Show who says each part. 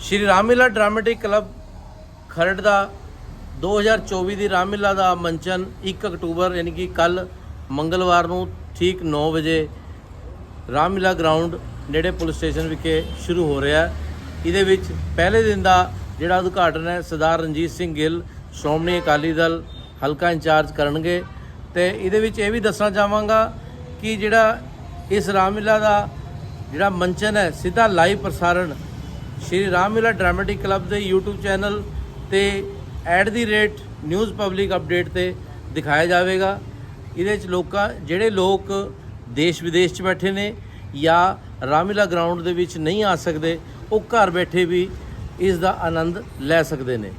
Speaker 1: ਸ਼੍ਰੀ Ramlila dramatic club Kharar ਦਾ 2024 ਦੀ ਰਾਮਲੀਲਾ ਦਾ ਮੰਚਨ 1 ਅਕਤੂਬਰ ਯਾਨੀ ਕਿ ਕੱਲ ਮੰਗਲਵਾਰ ਨੂੰ ਠੀਕ 9 ਵਜੇ ਰਾਮਲੀਲਾ ਗਰਾਊਂਡ ਨੇੜੇ ਪੁਲਿਸ ਸਟੇਸ਼ਨ ਵਿਖੇ ਸ਼ੁਰੂ ਹੋ ਰਿਹਾ ਹੈ। ਇਹਦੇ ਵਿੱਚ ਪਹਿਲੇ ਦਿਨ ਦਾ ਜਿਹੜਾ ਉਦਘਾਟਨ ਹੈ, ਸਰਦਾਰ ਰਣਜੀਤ ਸਿੰਘ ਗਿੱਲ, ਸ਼੍ਰੋਮਣੀ ਅਕਾਲੀ ਦਲ ਹਲਕਾ ਇੰਚਾਰਜ ਕਰਨਗੇ ਤੇ ਇਹਦੇ ਵਿੱਚ ਇਹ ਵੀ ਦੱਸਣਾ ਚਾਹਾਂਗਾ ਕਿ ਜਿਹੜਾ ਇਸ ਰਾਮਲੀਲਾ ਦਾ ਜਿਹੜਾ ਮੰਚਨ ਹੈ, ਸਿੱਧਾ ਲਾਈਵ ਪ੍ਰਸਾਰਣ ਸ਼੍ਰੀ ਰਾਮਲੀਲਾ ਡਰਾਮੈਟਿਕ ਕਲੱਬ ਦੇ YouTube ਚੈਨਲ ਤੇ at the rate news public update ਤੇ ਦਿਖਾਇਆ ਜਾਵੇਗਾ। ਇਹਦੇ 'ਚ ਲੋਕਾਂ, ਜਿਹੜੇ ਲੋਕ ਦੇਸ਼ ਵਿਦੇਸ਼ 'ਚ ਬੈਠੇ ਨੇ ਜਾਂ ਰਾਮਲੀਲਾ ਗਰਾਊਂਡ ਦੇ ਵਿੱਚ ਨਹੀਂ ਆ ਸਕਦੇ, ਉਹ ਘਰ ਬੈਠੇ ਵੀ ਇਸ ਦਾ ਆਨੰਦ ਲੈ ਸਕਦੇ ਨੇ।